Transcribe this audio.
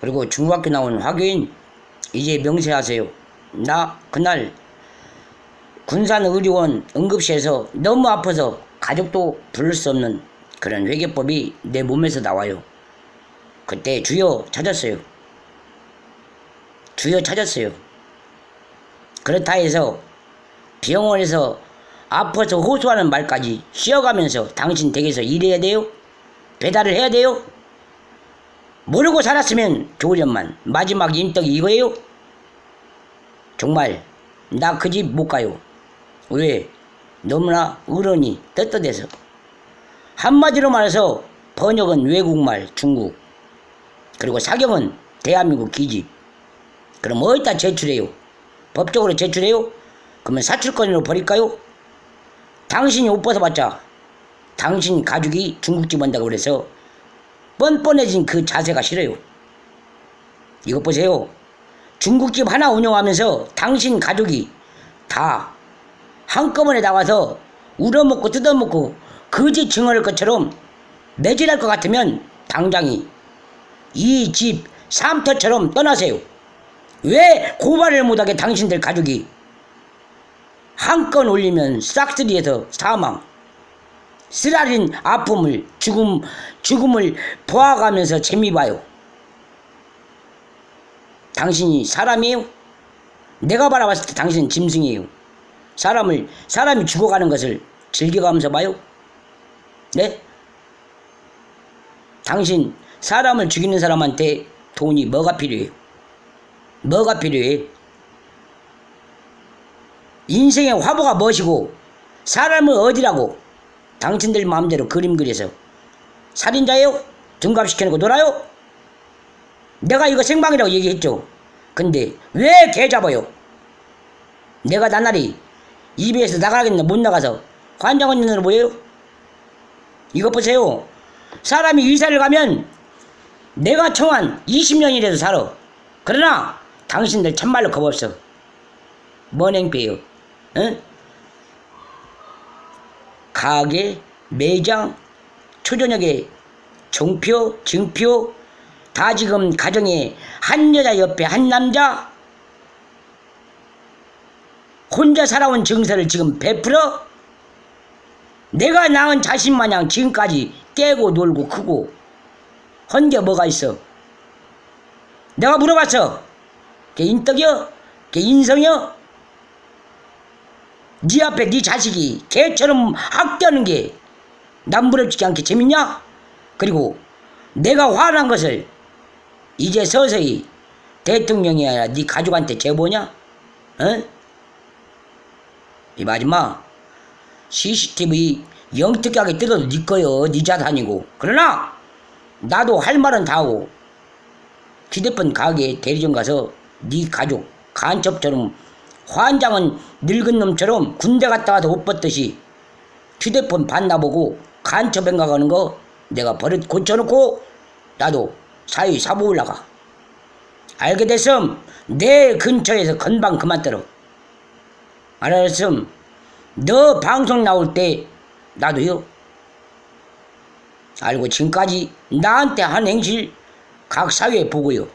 그리고 중학교 나온 화교인 이제 명세하세요. 나 그날 군산의료원 응급실에서 너무 아파서 가족도 부를 수 없는 그런 회개법이 내 몸에서 나와요. 그때 주여 찾았어요. 주여 찾았어요. 그렇다 해서 병원에서 아파서 호소하는 말까지 쉬어가면서 당신 댁에서 일해야 돼요? 배달을 해야 돼요? 모르고 살았으면 좋으련만 마지막 인떡이 이거예요? 정말 나 그 집 못 가요. 왜? 너무나 어른이 떳떳해서. 한마디로 말해서 번역은 외국말 중국 그리고 사경은 대한민국 기집 그럼 어디다 제출해요? 법적으로 제출해요? 그러면 사출권으로 버릴까요? 당신이 옷 벗어봤자 당신 가족이 중국집 한다고 그래서 뻔뻔해진 그 자세가 싫어요. 이것 보세요. 중국집 하나 운영하면서 당신 가족이 다 한꺼번에 나와서 우려먹고 뜯어먹고 거지 증언할 것처럼 매질할 것 같으면 당장이 이 집 삼터처럼 떠나세요. 왜 고발을 못하게 당신들 가족이 한 건 올리면 싹쓸이해서 사망 쓰라린 아픔을 죽음 죽음을 보아가면서 재미 봐요. 당신이 사람이에요? 내가 바라봤을 때 당신은 짐승이에요. 사람을 사람이 죽어가는 것을 즐겨가면서 봐요. 네? 당신 사람을 죽이는 사람한테 돈이 뭐가 필요해요? 뭐가 필요해? 인생의 화보가 무엇이고 사람을 어디라고 당신들 마음대로 그림 그려서 살인자예요? 등갑시켜놓고 놀아요? 내가 이거 생방이라고 얘기했죠. 근데 왜 개 잡아요? 내가 나날이 입에서 나가겠나 못 나가서 관장원 눈으로 보여요? 이것 보세요. 사람이 이사를 가면 내가 청한 20년이라도 살아. 그러나 당신들 참말로 겁 없어. 뭔 행패요? 응? 가게, 매장, 초저녁에 종표, 증표, 다 지금 가정에 한 여자 옆에 한 남자 혼자 살아온 증서를 지금 베풀어 내가 낳은 자신 마냥 지금까지 깨고 놀고 크고 헌게 뭐가 있어? 내가 물어봤어. 걔 인덕이여? 걔 인성이여? 네 앞에 네 자식이 개처럼 학대하는 게 남부럽지 않게 재밌냐? 그리고 내가 화난 것을 이제 서서히 대통령이 아니라 네 가족한테 제보냐? 어? 이 마지막 CCTV 영특하게 뜯어도 네 거요 네 자산이고 그러나 나도 할 말은 다 하고 휴대폰 가게 대리점 가서 네 가족 간첩처럼 환장은 늙은 놈처럼 군대 갔다 와서 옷 벗듯이 휴대폰 반나보고 간첩 행각하는 거 내가 버릇 고쳐놓고 나도 사위 사보 올라가. 알게 됐음. 내 근처에서 건방 그만 떨어. 알았음. 너 방송 나올 때 나도요. 알고 지금까지 나한테 한 행실 각 사회에 보고요